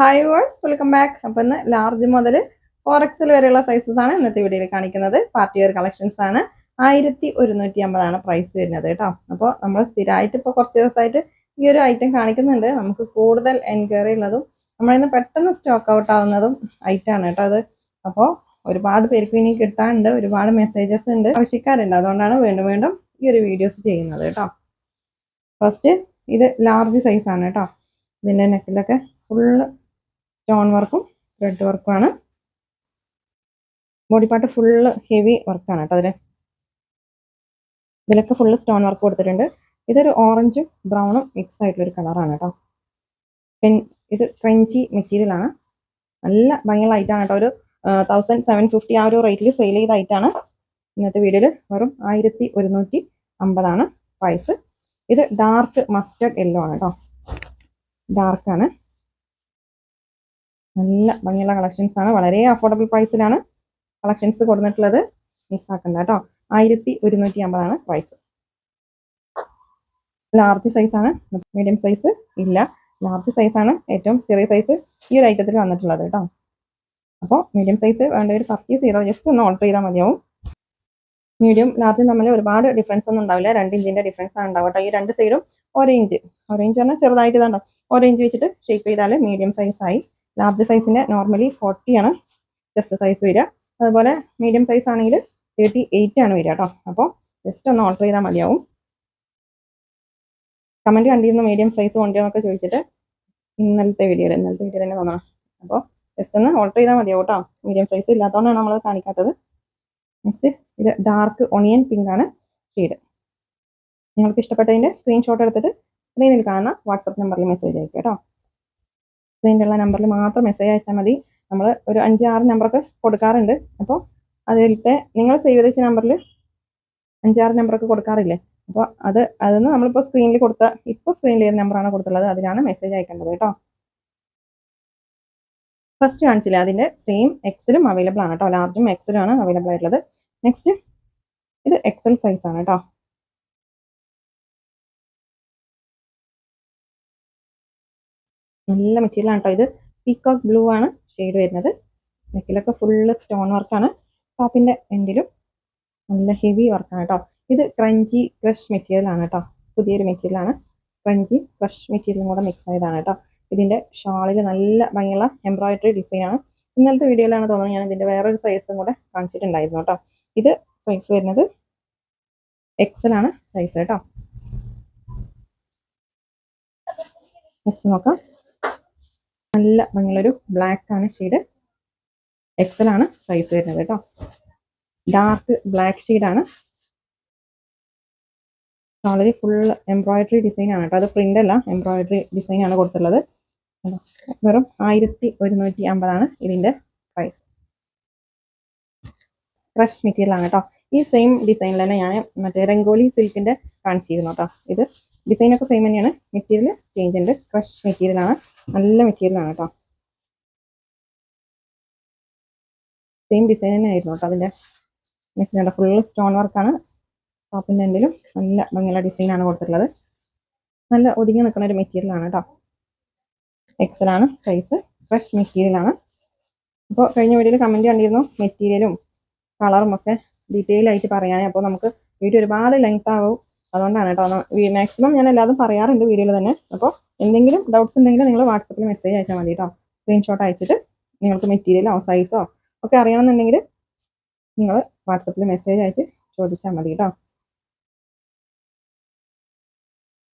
Hi verse welcome back അപ്പം ഇന്ന് large മുതൽ ഫോർ എക്സൽ വരെയുള്ള സൈസസ് ആണ് ഇന്നത്തെ വീഡിയോയിൽ കാണിക്കുന്നത്. പാർട്ടി വെയർ കളക്ഷൻസ് ആണ്. ആയിരത്തി ഒരുന്നൂറ്റി അമ്പതാണ് പ്രൈസ് വരുന്നത് കേട്ടോ. അപ്പോൾ നമ്മൾ സ്ഥിരമായിട്ട് ഇപ്പോൾ കുറച്ച് ദിവസമായിട്ട് ഈ ഒരു ഐറ്റം കാണിക്കുന്നുണ്ട്. നമുക്ക് കൂടുതൽ എൻക്വയറി ഉള്ളതും നമ്മളിന്ന് പെട്ടെന്ന് സ്റ്റോക്ക് ഔട്ട് ആവുന്നതും ഐറ്റമാണ് കേട്ടോ അത്. അപ്പോൾ ഒരുപാട് പേർക്ക് ഇനി കിട്ടാനുണ്ട് ഒരുപാട് മെസ്സേജസ് ഉണ്ട് ആവശ്യക്കാരുണ്ട്. അതുകൊണ്ടാണ് വീണ്ടും വീണ്ടും ഈ ഒരു വീഡിയോസ് ചെയ്യുന്നത് കേട്ടോ. ഫസ്റ്റ് ഇത് ലാർജ് സൈസാണ് കേട്ടോ. ഇതിന്റെ നെക്കിലൊക്കെ ഫുള്ള് സ്റ്റോൺ വർക്കും ത്രെഡ് വർക്കുമാണ് ബോഡി പാർട്ട് ഫുള്ള് ഹെവി വർക്കാണ് കേട്ടോ അതിൽ ഇതിലൊക്കെ ഫുള്ള് സ്റ്റോൺ വർക്ക് കൊടുത്തിട്ടുണ്ട്. ഇതൊരു ഓറഞ്ചും ബ്രൗണും മിക്സ് ആയിട്ടുള്ളൊരു കളറാണ് കേട്ടോ. പെൻ ഇത് ക്രഞ്ചി മെറ്റീരിയൽ ആണ്. നല്ല ഭയങ്കര ലൈറ്റാണ് കേട്ടോ. ഒരു തൗസൻഡ് സെവൻ ഫിഫ്റ്റി ആ ഒരു റേറ്റിൽ സെയിൽ ചെയ്ത ഐറ്റാണ് ഇന്നത്തെ വീഡിയോയിൽ വെറും ആയിരത്തി ഒരുന്നൂറ്റി അമ്പതാണ് പ്രൈസ് ഇത് ഡാർക്ക് മസ്റ്റർഡ് യെല്ലോ ആണ് കേട്ടോ. ഡാർക്കാണ് നല്ല ഭംഗിയുള്ള കളക്ഷൻസ് ആണ്. വളരെ അഫോർഡബിൾ പ്രൈസിലാണ് കളക്ഷൻസ് കൊടുത്തിട്ടുള്ളത് മിസ്സാക്കണ്ട കേട്ടോ ആയിരത്തി ഒരുന്നൂറ്റി അമ്പതാണ് പ്രൈസ് ലാർജ് സൈസ് ആണ്. മീഡിയം സൈസ് ഇല്ല. ലാർജ് സൈസ് ആണ് ഏറ്റവും ചെറിയ സൈസ് ഈ ഒരു ഐറ്റത്തിൽ വന്നിട്ടുള്ളത് കേട്ടോ അപ്പോൾ മീഡിയം സൈസ് വേണ്ട ഒരു പർച്ചേസ് ചെയ്തോ ജസ്റ്റ് ഒന്ന് ഓർഡർ ചെയ്താൽ മതിയാവും. മീഡിയം ലാർജ് തമ്മിൽ ഒരുപാട് ഡിഫറൻസ് ഒന്നും ഉണ്ടാവില്ല. രണ്ട് ഇഞ്ചിന്റെ ഡിഫറൻസ് ആണ് ഉണ്ടാവും കേട്ടോ ഈ രണ്ട് സൈഡും ഒരേ ഇഞ്ച് ഒരേ ഇഞ്ച് പറഞ്ഞാൽ ചെറുതായിട്ട് ഇതുണ്ടോ ഒരേ ഇഞ്ച് വെച്ചിട്ട് ഷേപ്പ് ചെയ്താൽ മീഡിയം സൈസ് ആയി. ലാർജ് സൈസിന്റെ നോർമലി ഫോർട്ടി ആണ്. ജസ്റ്റ് സൈസ് വരിക. അതുപോലെ മീഡിയം സൈസ് ആണെങ്കിൽ തേർട്ടി എയ്റ്റ് ആണ് വരിക കേട്ടോ അപ്പോൾ ജസ്റ്റ് ഒന്ന് ഓർഡർ ചെയ്താൽ മതിയാവും. കമന്റ് കണ്ടിരുന്നു മീഡിയം സൈസ് കൊണ്ടുവന്നൊക്കെ ചോദിച്ചിട്ട് ഇന്നലത്തെ വീഡിയോ ഇന്നലത്തെ വീഡിയോ തന്നെ തോന്നണം അപ്പോൾ ജസ്റ്റ് ഒന്ന് ഓർഡർ ചെയ്താൽ മതിയാവും കേട്ടോ മീഡിയം സൈസ് ഇല്ലാത്തതുകൊണ്ടാണ് നമ്മൾ കാണിക്കാത്തത്. നെക്സ്റ്റ് ഇത് ഡാർക്ക് ഒണിയൻ പിങ്ക് ആണ് ഷെയ്ഡ് നിങ്ങൾക്ക് ഇഷ്ടപ്പെട്ടതിന്റെ സ്ക്രീൻഷോട്ട് എടുത്തിട്ട് സ്ക്രീനിൽ കാണുന്ന വാട്സപ്പ് നമ്പറിൽ മെസ്സേജ് അയക്കുക കേട്ടോ സ്ക്രീനിലുള്ള നമ്പറിൽ മാത്രം മെസ്സേജ് അയച്ചാൽ മതി. നമ്മൾ ഒരു അഞ്ച് ആറ് നമ്പറൊക്കെ കൊടുക്കാറുണ്ട്. അപ്പോൾ അതിലത്തെ നിങ്ങൾ സേവ് ചെയ്ത നമ്പറിൽ അഞ്ചാറ് നമ്പറൊക്കെ കൊടുക്കാറില്ലേ? അപ്പോൾ അത് അതെന്ന് നമ്മളിപ്പോൾ സ്ക്രീനിൽ കൊടുത്ത ഇപ്പോൾ സ്ക്രീനിൽ ഏത് നമ്പറാണ് കൊടുത്തുള്ളത് അതിലാണ് മെസ്സേജ് അയക്കേണ്ടത് കേട്ടോ. ഫസ്റ്റ് കാണിച്ചില്ല? അതിന്റെ സെയിം എക്സലും അവൈലബിൾ ആണ് കേട്ടോ. ലാർജും എക്സലും ആണ് അവൈലബിൾ ആയിട്ടുള്ളത്. നെക്സ്റ്റ് ഇത് എക്സൽ സൈസ് ആണ് കേട്ടോ. നല്ല മെറ്റീരിയൽ ആണ് കേട്ടോ ഇത്. പീക്കോക്ക് ബ്ലൂ ആണ് ഷെയ്ഡ് വരുന്നത്. നെക്കിലൊക്കെ ഫുള്ള് സ്റ്റോൺ വർക്കാണ് ടോപ്പിന്റെ എൻഡിലും നല്ല ഹെവി വർക്കാണ് കേട്ടോ ഇത് ക്രഞ്ചി ക്രഷ് മെറ്റീരിയൽ ആണ് കേട്ടോ പുതിയൊരു മെറ്റീരിയൽ ആണ്. ക്രഞ്ചി ക്രഷ് മെറ്റീരിയലും കൂടെ മിക്സ് ആയതാണ് കേട്ടോ ഇതിന്റെ ഷാളിൽ നല്ല ഭംഗിയുള്ള എംബ്രോയിഡറി ആണ്. ഇന്നലത്തെ വീഡിയോയിലാണ് തോന്നുന്നത് ഞാൻ ഇതിന്റെ വേറൊരു സൈസും കൂടെ കാണിച്ചിട്ടുണ്ടായിരുന്നു കേട്ടോ ഇത് സൈസ് വരുന്നത് എക്സൽ ആണ് സൈസ് കേട്ടോ എക്സ് നോക്കാം. നല്ല ഭംഗിയുള്ളൊരു ബ്ലാക്ക് ആണ് ഷെയ്ഡ് എക്സൽ ആണ് സൈസ് വരുന്നത് കേട്ടോ. ഡാർക്ക് ബ്ലാക്ക് ആണ്. വളരെ ഫുൾ എംബ്രോയിഡറി ഡിസൈൻ ആണ് കേട്ടോ. അത് പ്രിന്റ് അല്ല എംബ്രോയിഡറി ഡിസൈൻ ആണ് കൊടുത്തിട്ടുള്ളത്. വെറും ആയിരത്തി ഒരുന്നൂറ്റി അമ്പതാണ് ഇതിന്റെ പ്രൈസ് ക്രഷ് മെറ്റീരിയൽ ആണ് കേട്ടോ. ഈ സെയിം ഡിസൈനിൽ തന്നെ ഞാൻ മറ്റേ രംഗോലി സിൽക്കിന്റെ കാണിച്ചിരുന്നു കേട്ടോ. ഇത് ഡിസൈൻ ഒക്കെ സെയിം തന്നെയാണ്. മെറ്റീരിയൽ ചേഞ്ച് ഉണ്ട്. ക്രഷ് മെറ്റീരിയൽ ആണ്. നല്ല മെറ്റീരിയൽ ആണ് കേട്ടോ സെയിം ഡിസൈൻ തന്നെ ആയിരുന്നു കേട്ടോ അതിന്റെ. ഫുൾ സ്റ്റോൺ വർക്കാണ് ടോപ്പിന്റെ എന്തെങ്കിലും നല്ല ഭംഗിയുള്ള ഡിസൈൻ ആണ് കൊടുത്തിട്ടുള്ളത്. നല്ല ഒതുങ്ങി നിൽക്കുന്ന ഒരു മെറ്റീരിയൽ ആണ് കേട്ടോ ആണ് സൈസ് ഫ്രഷ് മെറ്റീരിയൽ ആണ്. അപ്പോൾ കഴിഞ്ഞ വീഡിയോയിൽ കമന്റ് കണ്ടിരുന്നു മെറ്റീരിയലും കളറും ഒക്കെ ഡീറ്റെയിൽ ആയിട്ട് പറയാൻ അപ്പോൾ നമുക്ക് വീഡിയോ ഒരുപാട് ലെങ്ത് ആവും. അതുകൊണ്ടാണ് കേട്ടോ. മാക്സിമം ഞാൻ എല്ലാതും പറയാറുണ്ട് വീഡിയോയിൽ തന്നെ. അപ്പോൾ എന്തെങ്കിലും ഡൗട്ട്സ് ഉണ്ടെങ്കിൽ നിങ്ങൾ വാട്സപ്പിൽ മെസ്സേജ് അയച്ചാൽ മതി കേട്ടോ. സ്ക്രീൻഷോട്ട് അയച്ചിട്ട് നിങ്ങൾക്ക് മെറ്റീരിയലോ സൈസോ ഒക്കെ അറിയണമെന്നുണ്ടെങ്കിൽ നിങ്ങൾ വാട്സപ്പിൽ മെസ്സേജ് അയച്ച് ചോദിച്ചാൽ മതി കേട്ടോ.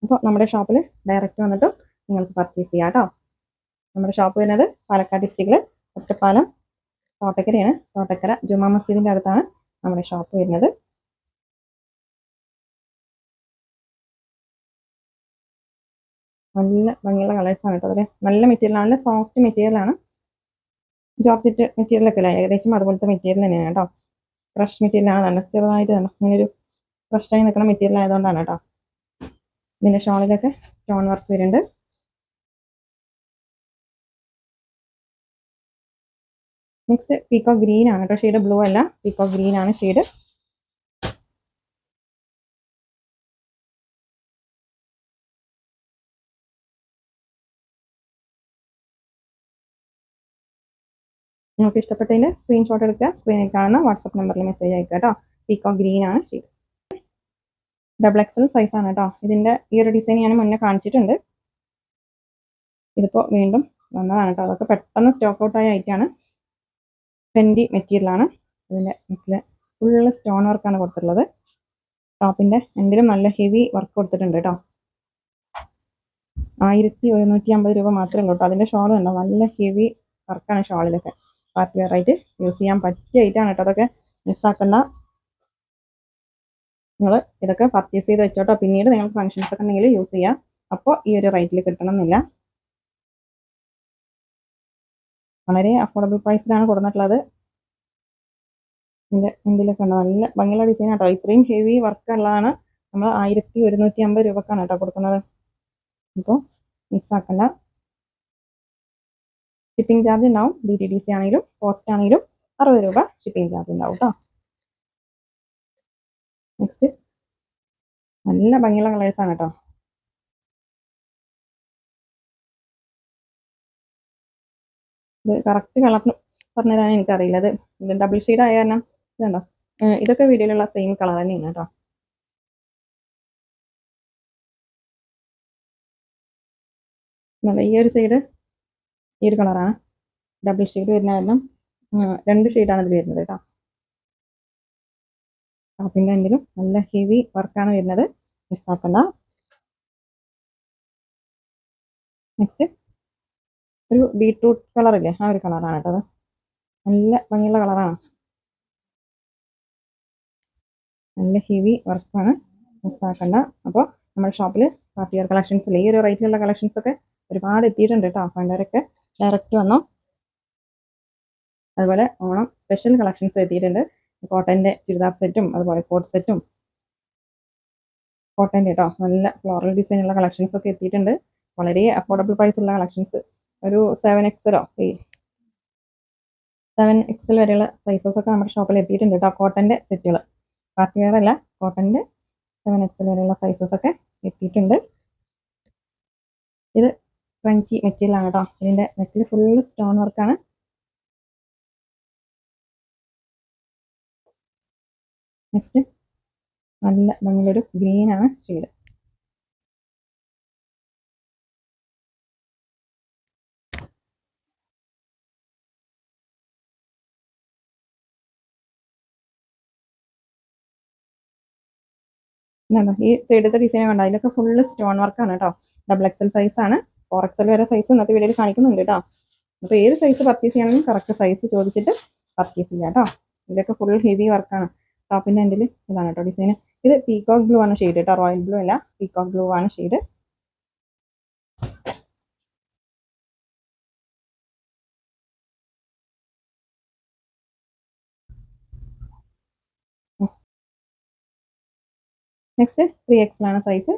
അപ്പോൾ നമ്മുടെ ഷോപ്പിൽ ഡയറക്റ്റ് വന്നിട്ട് നിങ്ങൾക്ക് പർച്ചേസ് ചെയ്യാം കേട്ടോ. നമ്മുടെ ഷോപ്പ് വരുന്നത് പാലക്കാട് ഡിസ്ട്രിക്റ്റിൽ ഒറ്റപ്പാലം തോട്ടക്കരയാണ്. തോട്ടക്കര ജുമാ മസ്ജിദിന്റെ അടുത്താണ് നമ്മുടെ ഷോപ്പ് വരുന്നത്. നല്ല ഭംഗിയുള്ള കളേഴ്സാണ് കേട്ടോ അതിൽ നല്ല മെറ്റീരിയൽ നല്ല സോഫ്റ്റ് മെറ്റീരിയൽ ആണ്. ജോർജറ്റ് മെറ്റീരിയൽ ഒക്കെ അല്ലേ ഏകദേശം അതുപോലത്തെ മെറ്റീരിയൽ തന്നെയാണ് കേട്ടോ. ഫ്രഷ് മെറ്റീരിയൽ ആണ്. തന്നെ ചെറുതായിട്ട് തന്നെ. ഇങ്ങനെ ഒരു ഫ്രഷായി നിൽക്കുന്ന മെറ്റീരിയൽ ആയതുകൊണ്ടാണ് കേട്ടോ. ഇതിന്റെ ഷോളിലൊക്കെ സ്റ്റോൺ വർക്ക് വരുന്നുണ്ട്. നെക്സ്റ്റ് പീക്കോ ഗ്രീൻ ആണ് കേട്ടോ. ഷെയ്ഡ് ബ്ലൂ അല്ല. പീക്കോ ഗ്രീൻ ആണ് ഷെയ്ഡ് നിങ്ങൾക്ക് ഇഷ്ടപ്പെട്ടതിന്റെ സ്ക്രീൻഷോട്ട് എടുക്കുക. സ്ക്രീനിൽ കാണുന്ന വാട്സപ്പ് നമ്പറിൽ മെസ്സേജ് അയക്കുക കേട്ടോ പീക്കോ ഗ്രീൻ ആണ് ചെയ്ത് ഡബിൾ എക്സൽ സൈസ് ആണ് കേട്ടോ ഇതിന്റെ ഈ ഒരു ഡിസൈൻ ഞാൻ മുന്നേ കാണിച്ചിട്ടുണ്ട്. ഇതിപ്പോൾ വീണ്ടും വന്നതാണ് കേട്ടോ അതൊക്കെ പെട്ടെന്ന് സ്റ്റോക്ക് ഔട്ട് ആയ ഐറ്റാണ് ട്വന്റി മെറ്റീരിയലാണ് ഇതിന്റെ നെക്കിൽ ഫുള്ള് സ്റ്റോൺ വർക്കാണ് കൊടുത്തിട്ടുള്ളത്. ടോപ്പിന്റെ എന്തിലും നല്ല ഹെവി വർക്ക് കൊടുത്തിട്ടുണ്ട് കേട്ടോ ആയിരത്തി ഒരുന്നൂറ്റി അമ്പത് രൂപ മാത്രമേ ഉള്ളൂ കേട്ടോ അതിന്റെ ഷോൾ ഉണ്ടോ നല്ല ഹെവി വർക്കാണ് ഷോളിലൊക്കെ പാർട്ടി വെയർ ആയിട്ട് യൂസ് ചെയ്യാൻ പറ്റിയ ഐറ്റാണ് കേട്ടോ. അതൊക്കെ മിസ്സാക്കണ്ട. നിങ്ങൾ ഇതൊക്കെ പർച്ചേസ് ചെയ്ത് വെച്ചോട്ടോ. പിന്നീട് നിങ്ങൾക്ക് ഫംഗ്ഷൻസ് ഒക്കെ ഉണ്ടെങ്കിൽ യൂസ് ചെയ്യാം. അപ്പോൾ ഈ ഒരു റേറ്റിൽ കിട്ടണമെന്നില്ല. വളരെ അഫോർഡബിൾ പ്രൈസിലാണ് കൊടുത്തിട്ടുള്ളത് ഇതിന്റെ എന്തിലൊക്കെ ഉണ്ട്? നല്ല ഭംഗിയുള്ള ഡിസൈൻ കേട്ടോ ഇത്രയും ഹെവി വർക്ക് ഉള്ളതാണ്. നമ്മൾ ആയിരത്തി ഒരുന്നൂറ്റി അമ്പത് രൂപക്കാണ് കേട്ടോ കൊടുക്കുന്നത്. അപ്പോൾ മിസ്സാക്കണ്ട ഷിപ്പിംഗ് ചാർജ് ഉണ്ടാവും. ഡി ടി ഡി സി ആണെങ്കിലും പോസ്റ്റ് ആണെങ്കിലും അറുപത് രൂപ ഷിപ്പിംഗ് ചാർജ് ഉണ്ടാവും കേട്ടോ നെക്സ്റ്റ് നല്ല ഭംഗിയുള്ള ആണ് കേട്ടോ ഇത് കറക്റ്റ് കളർ പറഞ്ഞു തരാൻ എനിക്കറിയില്ല ഇത് ഇത് ഡബിൾ ഷെയ്ഡ് ആയ കാരണം ഇതുണ്ടോ? ഇതൊക്കെ വീഡിയോയിലുള്ള സെയിം കളർ തന്നെയാണ് കേട്ടോ നല്ല ഈ ഒരു സൈഡ് ഈ ഒരു കളറാണ് ഡബിൾ ഷെയ്ഡ് വരുന്ന കാരണം രണ്ട് ഷെയ്ഡാണ് ഇതിൽ വരുന്നത് കേട്ടോ. ടോപ്പിന്റെ എങ്കിലും നല്ല ഹെവി വർക്കാണ് വരുന്നത്. മിസ്സാക്കണ്ട നെക്സ്റ്റ് ഒരു ബീട്രൂട്ട് കളർ ഇല്ലേ? ആ ഒരു കളറാണ് കേട്ടോ അത്. നല്ല ഭംഗിയുള്ള കളറാണ് നല്ല ഹെവി വർക്കാണ് മിസ്സാക്കണ്ട അപ്പോൾ നമ്മുടെ ഷോപ്പിൽ പാർട്ടി വെയർ കളക്ഷൻസിൽ ഈ ഒരു റേറ്റിലുള്ള കളക്ഷൻസ് ഒക്കെ ഒരുപാട് എത്തിയിട്ടുണ്ട് കേട്ടോ. വേണ്ടവരൊക്കെ ഡയറക്റ്റ് വന്നോ. അതുപോലെ ഓണം സ്പെഷ്യൽ കളക്ഷൻസ് എത്തിയിട്ടുണ്ട്. കോട്ടന്റെ ചുരിദാർ സെറ്റും അതുപോലെ കോട്ട് സെറ്റും കോട്ടന്റെ കേട്ടോ നല്ല ഫ്ലോറൽ ഡിസൈൻ ഉള്ള കളക്ഷൻസ് ഒക്കെ എത്തിയിട്ടുണ്ട്. വളരെ അഫോർഡബിൾ പ്രൈസ് ഉള്ള കളക്ഷൻസ് ഒരു സെവൻ എക്സലോ സെവൻ എക്സൽ വരെയുള്ള സൈസസ് ഒക്കെ നമ്മുടെ ഷോപ്പിൽ എത്തിയിട്ടുണ്ട് കേട്ടോ കോട്ടന്റെ സെറ്റുകൾ പാർട്ടി വെയർ അല്ല കോട്ടന്റെ സെവൻ എക്സൽ വരെയുള്ള സൈസസ് ഒക്കെ എത്തിയിട്ടുണ്ട്. ഇത് ക്രഞ്ചി മെറ്റീരിയൽ ആണ് കേട്ടോ ഇതിന്റെ മെറ്റീരിയൽ ഫുള്ള് സ്റ്റോൺ വർക്കാണ് നെക്സ്റ്റ് നല്ല ഭംഗിയുള്ളൊരു ഗ്രീൻ ആണ് ഷെയ്ഡ്? ഈ സൈഡത്തെ ഡിസൈൻ കണ്ടോ? അതിലൊക്കെ ഫുള്ള് സ്റ്റോൺ വർക്കാണ് കേട്ടോ ഡബിൾ എക്സൽ സൈസ് ആണ്. ഫോർ എക്സൽ വരെ സൈസ് ഇന്നത്തെ വീഡിയോയിൽ കാണിക്കുന്നുണ്ട് കേട്ടോ. അപ്പോൾ ഏത് സൈസ് പർച്ചേസ് ചെയ്യണമെങ്കിലും കറക്റ്റ് സൈസ് ചോദിച്ചിട്ട് പർച്ചേസ് ചെയ്യാം കേട്ടോ. ഇതൊക്കെ ഫുൾ ഹെവി വർക്കാണ് ടോപ്പിന്റെ എന്റെ ഇതാണ് കേട്ടോ ഡിസൈൻ ഇത് പീകോക്ക് ബ്ലൂ ആണ് ഷെയ്ഡ് കേട്ടോ. റോയൽ ബ്ലൂ അല്ല പീകോക്ക് ബ്ലൂ ആണ് ഷെയ്ഡ് നെക്സ്റ്റ് ത്രീ എക്സിലാണ് സൈസ്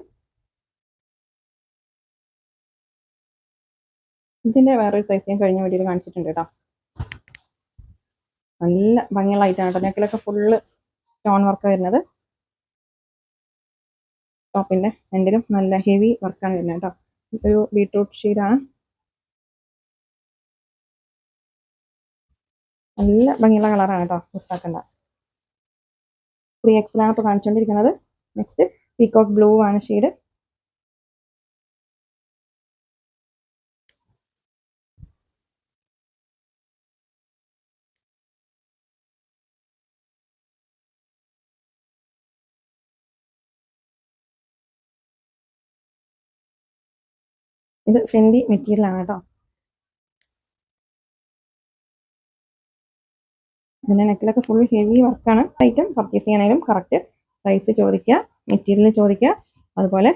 ഇതിന്റെ വേറൊരു സൈസ് ഞാൻ കഴിഞ്ഞ വീഡിയോയിൽ കാണിച്ചിട്ടുണ്ട് കേട്ടോ നല്ല ഭംഗിയുള്ള ഐറ്റാണ് കേട്ടോ നെക്കിലൊക്കെ ഫുള്ള് സ്റ്റോൺ വർക്ക് വരുന്നത്. ടോപ്പിന്റെ എൻഡിലും നല്ല ഹെവി വർക്കാണ് വരുന്നത് കേട്ടോ ഒരു ബീട്രൂട്ട് ഷെയ്ഡാണ് നല്ല ഭംഗിയുള്ള കളറാണ് കേട്ടോ മിസ്സാക്കണ്ട. ത്രീ എക്സിലാണ് ഇപ്പോൾ കാണിച്ചുകൊണ്ടിരിക്കുന്നത് നെക്സ്റ്റ് പീകോക്ക് ബ്ലൂ ആണ് ഷെയ്ഡ് ഇത് ഫെൻഡി മെറ്റീരിയൽ ആണ് കേട്ടോ ഇതിന്റെ നെക്കിലൊക്കെ ഫുൾ ഹെവി വർക്കാണ് ഐറ്റം പർച്ചേസ് ചെയ്യാനായാലും കറക്റ്റ് സൈസ് ചോദിക്കുക മെറ്റീരിയൽ ചോദിക്കുക അതുപോലെ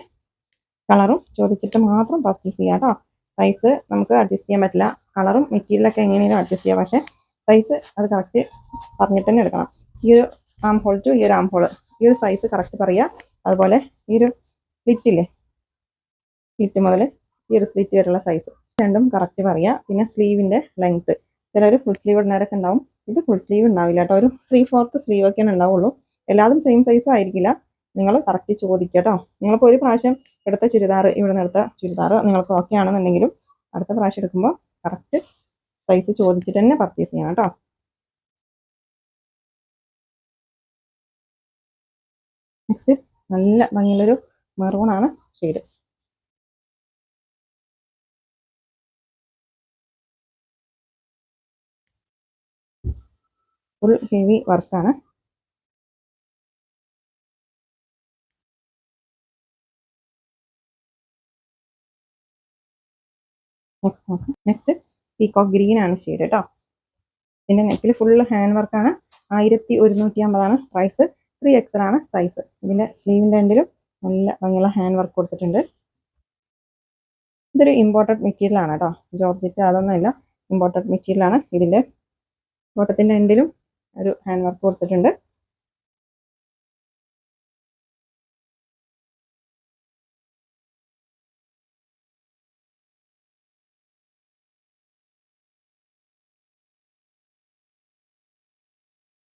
കളറും ചോദിച്ചിട്ട് മാത്രം പർച്ചേസ് ചെയ്യുക കേട്ടോ സൈസ് നമുക്ക് അഡ്ജസ്റ്റ് ചെയ്യാൻ പറ്റില്ല. കളറും മെറ്റീരിയലൊക്കെ എങ്ങനെയാണ് അഡ്ജസ്റ്റ് ചെയ്യാം. പക്ഷേ സൈസ് അത് കറക്റ്റ് പറഞ്ഞിട്ട് തന്നെ എടുക്കണം. ഈ ഒരു ആം ഹോൾ ടു ഈ ഒരു ആം ഹോൾ ഈ ഒരു സൈസ് കറക്റ്റ് പറയുക. അതുപോലെ ഈ ഒരു സ്ലിറ്റില്ലേ സ്ലിറ്റ് മുതൽ ഈ ഒരു സ്ലിറ്റ് വരെയുള്ള സൈസ് രണ്ടും കറക്റ്റ് പറയുക പിന്നെ സ്ലീവിന്റെ ലെങ്ത്ത് ചിലർ ഫുൾ സ്ലീവ് ഇടുന്നവരൊക്കെ ഉണ്ടാവും. ഇത് ഫുൾ സ്ലീവ് ഉണ്ടാവില്ല കേട്ടോ. ഒരു ത്രീ ഫോർത്ത് സ്ലീവ് ഒക്കെയാണ് ഉണ്ടാവുള്ളൂ. എല്ലാതും സെയിം സൈസ് ആയിരിക്കില്ല. നിങ്ങൾ കറക്റ്റ് ചോദിക്കുക കേട്ടോ. നിങ്ങളിപ്പോൾ ഒരു പ്രാവശ്യം എടുത്ത ചുരിദാർ ഇവിടെ നിന്ന് എടുത്ത ചുരിദാർ നിങ്ങൾക്ക് ഓക്കെ ആണെന്നുണ്ടെങ്കിലും അടുത്ത പ്രാവശ്യം എടുക്കുമ്പോൾ കറക്റ്റ് സൈസ് ചോദിച്ചിട്ട് തന്നെ പർച്ചേസ് ചെയ്യണം കേട്ടോ. നെക്സ്റ്റ് നല്ല ഭംഗിയുള്ളൊരു മെറൂൺ ആണ് ഷെയ്ഡ് ഫുൾ ഹെവി വർക്കാണ് നെക്സ്റ്റ് നോക്കാം. നെക്സ്റ്റ് പീകോക്ക് ഗ്രീൻ ആണ് ഷെയ്ഡ് കേട്ടോ ഇതിന്റെ നെക്കിൽ ഫുൾ ഹാൻഡ് വർക്കാണ് ആയിരത്തി ഒരുന്നൂറ്റി അമ്പതാണ് പ്രൈസ് ത്രീ എക്സൽ ആണ് സൈസ് ഇതിന്റെ സ്ലീവിന്റെ എൻഡിലും നല്ല ഭംഗിയുള്ള ഹാൻഡ് വർക്ക് കൊടുത്തിട്ടുണ്ട്. ഇതൊരു ഇമ്പോർട്ടഡ് മെറ്റീരിയൽ ആണ് കേട്ടോ ജോർജറ്റ് അതൊന്നുമില്ല. ഇമ്പോർട്ടഡ് മെറ്റീരിയൽ ആണ് ഇതിന്റെ. ബോട്ടത്തിന്റെ എൻഡിലും ഒരു ഹാൻഡ് വർക്ക് കൊടുത്തിട്ടുണ്ട്.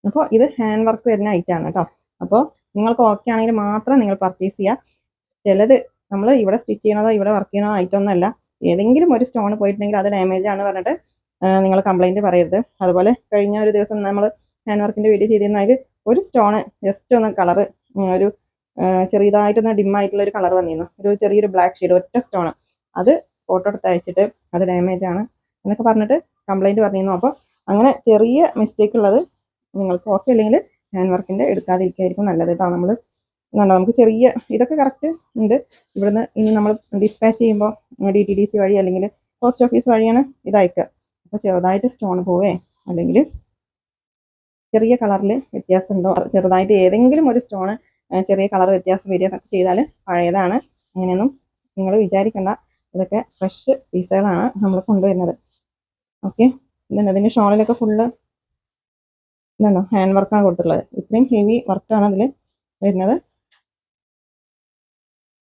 അപ്പോൾ ഇത് ഹാൻഡ് വർക്ക് വരുന്ന ഐറ്റം ആണ് കേട്ടോ. അപ്പോൾ നിങ്ങൾക്ക് ഓക്കെ ആണെങ്കിൽ മാത്രം നിങ്ങൾ പർച്ചേസ് ചെയ്യുക. ചിലത് നമ്മൾ ഇവിടെ സ്റ്റിച്ച് ചെയ്യണതോ ഇവിടെ വർക്ക് ചെയ്യണതോ ഐറ്റം ഒന്നുമല്ല ഏതെങ്കിലും ഒരു സ്റ്റോൺ പോയിട്ടുണ്ടെങ്കിൽ അത് ഡാമേജ് ആണ് പറഞ്ഞിട്ട് നിങ്ങൾ കംപ്ലൈന്റ് പറയരുത്. അതുപോലെ കഴിഞ്ഞ ഒരു ദിവസം നമ്മൾ ഹാൻഡ് വർക്കിന്റെ വീഡിയോ ചെയ്തിരുന്നെങ്കിൽ ഒരു സ്റ്റോണ് ജസ്റ്റ് ഒന്ന് കളറ് ഒരു ചെറിയതായിട്ടൊന്ന് ഡിമ്മായിട്ടുള്ള ഒരു കളർ വന്നിരുന്നു. ഒരു ചെറിയൊരു ബ്ലാക്ക് ഷെയ്ഡ് ഒറ്റ സ്റ്റോണ് അത് ഫോട്ടോ എടുത്ത് അയച്ചിട്ട് അത് ഡാമേജ് ആണ് എന്നൊക്കെ പറഞ്ഞിട്ട് കംപ്ലൈന്റ് പറഞ്ഞിരുന്നു. അപ്പോൾ അങ്ങനെ ചെറിയ മിസ്റ്റേക്ക് ഉള്ളത് നിങ്ങൾക്ക് ഓക്കെ അല്ലെങ്കിൽ ഹാൻഡ് വർക്കിന്റെ എടുക്കാതിരിക്കുകയായിരിക്കും നല്ലത് കേട്ടോ. നമ്മൾ നമുക്ക് ചെറിയ ഇതൊക്കെ കറക്റ്റ് ഉണ്ട്. ഇവിടുന്ന് ഇനി നമ്മൾ ഡിസ്പാച്ച് ചെയ്യുമ്പോൾ ഡി ടി ഡി സി വഴി അല്ലെങ്കിൽ പോസ്റ്റ് ഓഫീസ് വഴിയാണ് ഇത് അപ്പോൾ ചെറുതായിട്ട് സ്റ്റോൺ പോവേ അല്ലെങ്കിൽ ചെറിയ കളറിൽ വ്യത്യാസം ഉണ്ടോ ചെറുതായിട്ട് ഏതെങ്കിലും ഒരു സ്റ്റോണ് ചെറിയ കളർ വ്യത്യാസം വരികയൊക്കെ ചെയ്താൽ പഴയതാണ്. അങ്ങനെയൊന്നും നിങ്ങൾ വിചാരിക്കണ്ട. ഇതൊക്കെ ഫ്രഷ് പീസുകളാണ് നമ്മൾ കൊണ്ടുവരുന്നത്. ഓക്കെ ഇതന്നെ ഇതിന്റെ ഷോളിലൊക്കെ ഫുള്ള് ഇതാണോ ഹാൻഡ് വർക്കാണ് കൊടുത്തിട്ടുള്ളത്. ഇത്രയും ഹെവി വർക്കാണ് അതിൽ വരുന്നത്.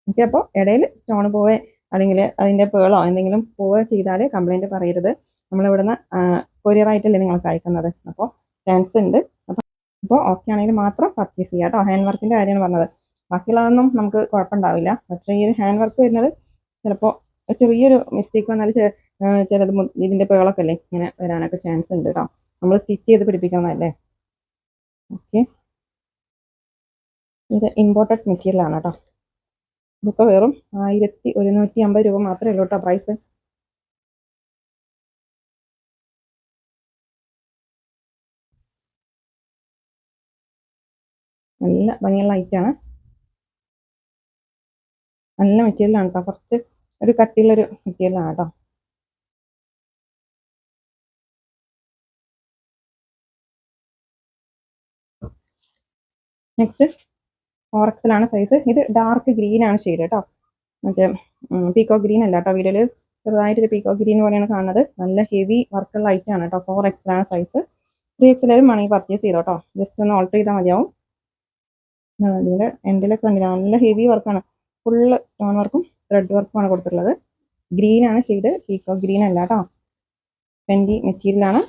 ഓക്കെ അപ്പോൾ ഇടയിൽ സ്റ്റോൺ പോവേ അല്ലെങ്കിൽ അതിന്റെ പേളോ എന്തെങ്കിലും പോവുക ചെയ്താൽ കംപ്ലൈന്റ് പറയരുത്. നമ്മളിവിടുന്ന് കൊറിയർ ആയിട്ടല്ലേ നിങ്ങൾക്ക് അയക്കുന്നത്? അപ്പോൾ ചാൻസ് ഉണ്ട്. അപ്പോൾ അപ്പോൾ ഓക്കെ ആണെങ്കിൽ മാത്രം പർച്ചേസ് ചെയ്യുക കേട്ടോ. ഹാൻഡ് വർക്കിന്റെ കാര്യമാണ് പറഞ്ഞത്. ബാക്കിയുള്ളതൊന്നും നമുക്ക് കുഴപ്പമുണ്ടാവില്ല. പക്ഷേ ഈ ഒരു ഹാൻഡ് വർക്ക് വരുന്നത് ചിലപ്പോൾ ചെറിയൊരു മിസ്റ്റേക്ക് വന്നാൽ ചിലത് ഇതിന്റെ പേളൊക്കെ അല്ലേ ഇങ്ങനെ വരാനൊക്കെ ചാൻസ് ഉണ്ട് കേട്ടോ. നമ്മൾ സ്റ്റിച്ച് ചെയ്ത് പിടിപ്പിക്കുന്നതല്ലേ? ഓക്കെ ഇത് ഇമ്പോർട്ടഡ് മെറ്റീരിയലാണ് കേട്ടോ. ഇതൊക്കെ വെറും ആയിരത്തി ഒരുന്നൂറ്റി അമ്പത് രൂപ മാത്രമേ ഉള്ളൂ കേട്ടോ പ്രൈസ് നല്ല ഭംഗിയുള്ള ഐറ്റാണ് നല്ല മെറ്റീരിയലാണ് കേട്ടോ കുറച്ച് ഒരു കട്ടിയുള്ളൊരു മെറ്റീരിയലാണ് കേട്ടോ നെക്സ്റ്റ് ഫോറക്സിലാണ് സൈസ് ഇത് ഡാർക്ക് ഗ്രീൻ ആണ് ഷെയ്ഡ് കേട്ടോ മറ്റേ പീക്കോ ഗ്രീൻ അല്ല കേട്ടോ വീഡിയോയിൽ ചെറുതായിട്ടൊരു പീക്കോ ഗ്രീൻ പോലെയാണ് കാണുന്നത്. നല്ല ഹെവി വർക്കുള്ള ഐറ്റം ആണ് കേട്ടോ ഫോർ എക്സിലാണ് സൈസ് ത്രീ എക്സിലും മണി പർച്ചേസ് ചെയ്തോ കേട്ടോ ജസ്റ്റ് ഒന്ന് ഓൾട്ടർ ചെയ്താൽ മതിയാവും. ആ, ഇതിന്റെ എൻഡിലൊക്കെ കണ്ടില്ല നല്ല ഹെവി വർക്കാണ് ഫുള്ള് സ്റ്റോൺ വർക്കും ത്രെഡ് വർക്കുമാണ് കൊടുത്തിട്ടുള്ളത്. ഗ്രീൻ ആണ് ഷെയ്ഡ് പീക്കോ ഗ്രീൻ അല്ല കേട്ടോ ട്വന്റി മെറ്റീരിയൽ ആണ്.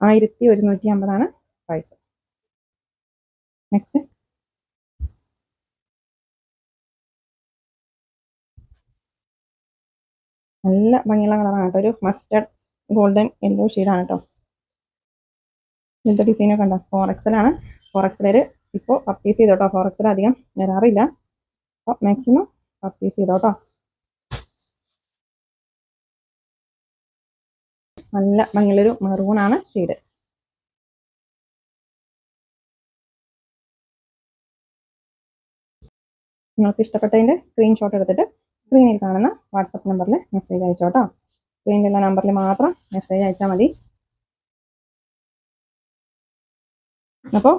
ആയിരത്തി ഒരുന്നൂറ്റി അമ്പതാണ് പ്രൈസ് നെക്സ്റ്റ് നല്ല ഭംഗിയുള്ള കളറാണ് കേട്ടോ ഒരു മസ്റ്റർഡ് ഗോൾഡൻ യെല്ലോ ഷെയ്ഡാണ് കേട്ടോ ഇന്നത്തെ ഡിസൈനൊക്കെ ഉണ്ടോ? ഫോർ എക്സലാണ് ഫോർ എക്സലിൽ ഇപ്പോൾ പർച്ചേസ് ചെയ്തോട്ടോ. ഫോർ എക്സൽ അധികം വരാറില്ല. അപ്പോൾ മാക്സിമം പർച്ചേസ് ചെയ്തോട്ടോ. നല്ല ഭംഗിയുള്ളൊരു മെറൂണാണ് ഷെയ്ഡ് നിങ്ങൾക്ക് ഇഷ്ടപ്പെട്ടതിന്റെ സ്ക്രീൻഷോട്ട് എടുത്തിട്ട് സ്ക്രീനിൽ കാണുന്ന വാട്സപ്പ് നമ്പറിൽ മെസ്സേജ് അയച്ചോട്ടോ. സ്ക്രീനിലുള്ള നമ്പറിൽ മാത്രം മെസ്സേജ് അയച്ചാൽ മതി. അപ്പോൾ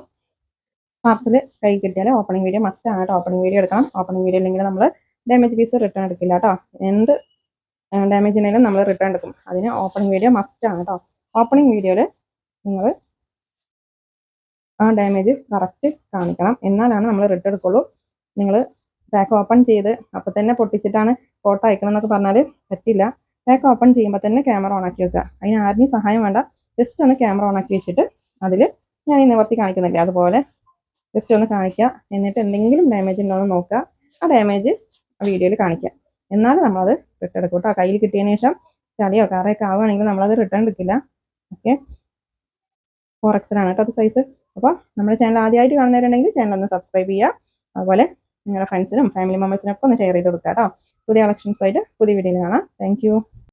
പാർസൽ കൈ കിട്ടിയാൽ ഓപ്പണിംഗ് വീഡിയോ മസ്റ്റ് ആണ് കേട്ടോ ഓപ്പണിംഗ് വീഡിയോ എടുക്കണം. ഓപ്പണിംഗ് വീഡിയോ ഇല്ലെങ്കിൽ നമ്മൾ ഡാമേജ് പീസ് റിട്ടേൺ എടുക്കില്ല കേട്ടോ എന്ത് ഡാമേജ് ഉണ്ടെങ്കിലും നമ്മൾ റിട്ടേൺ എടുക്കും. അതിന് ഓപ്പണിംഗ് വീഡിയോ മസ്റ്റ് ആണ് കേട്ടോ ഓപ്പണിംഗ് വീഡിയോയിൽ നിങ്ങൾ ആ ഡാമേജ് കറക്റ്റ് കാണിക്കണം. എന്നാലാണ് നമ്മൾ റിട്ടേൺ എടുക്കുള്ളൂ. നിങ്ങൾ പാക്ക് ഓപ്പൺ ചെയ്ത് അപ്പോൾ തന്നെ പൊട്ടിച്ചിട്ടാണ് ഫോട്ടോ അയക്കണം എന്നൊക്കെ പറഞ്ഞാൽ പറ്റില്ല. പാക്ക് ഓപ്പൺ ചെയ്യുമ്പോൾ തന്നെ ക്യാമറ ഓൺ ആക്കി വെക്കുക. അതിന് ആരുടെയും സഹായം വേണ്ട. ജസ്റ്റ് ഒന്ന് ക്യാമറ ഓൺ ആക്കി വെച്ചിട്ട് അതിൽ ഞാൻ ഈ നിവർത്തി കാണിക്കുന്നില്ല? അതുപോലെ ജസ്റ്റ് ഒന്ന് കാണിക്കുക എന്നിട്ട് എന്തെങ്കിലും ഡാമേജ് ഉണ്ടോ എന്ന് നോക്കുക ആ ഡാമേജ് ആ വീഡിയോയിൽ കാണിക്കുക എന്നാലും നമ്മളത് റിട്ടേൺ എടുക്കും കേട്ടോ. കയ്യിൽ കിട്ടിയതിന് ശേഷം ചളിയോ കാറൊക്കെ ആവുകയാണെങ്കിൽ നമ്മളത് റിട്ടേൺ എടുക്കില്ല. ഓക്കെ ഫോർ എക്സലാണ് കേട്ടോ അത് സൈസ് അപ്പോൾ നമ്മുടെ ചാനൽ ആദ്യമായിട്ട് കാണുന്നവരുണ്ടെങ്കിൽ ചാനൽ ഒന്ന് സബ്സ്ക്രൈബ് ചെയ്യുക. അതുപോലെ നിങ്ങളുടെ ഫ്രണ്ട്സിനും ഫാമിലി മെമ്പേഴ്സിനും ഒക്കെ ഒന്ന് ഷെയർ ചെയ്ത് കൊടുക്കുക കേട്ടോ. പുതിയ കളക്ഷൻസ് ആയിട്ട് പുതിയ വീഡിയോയിൽ കാണാം. താങ്ക്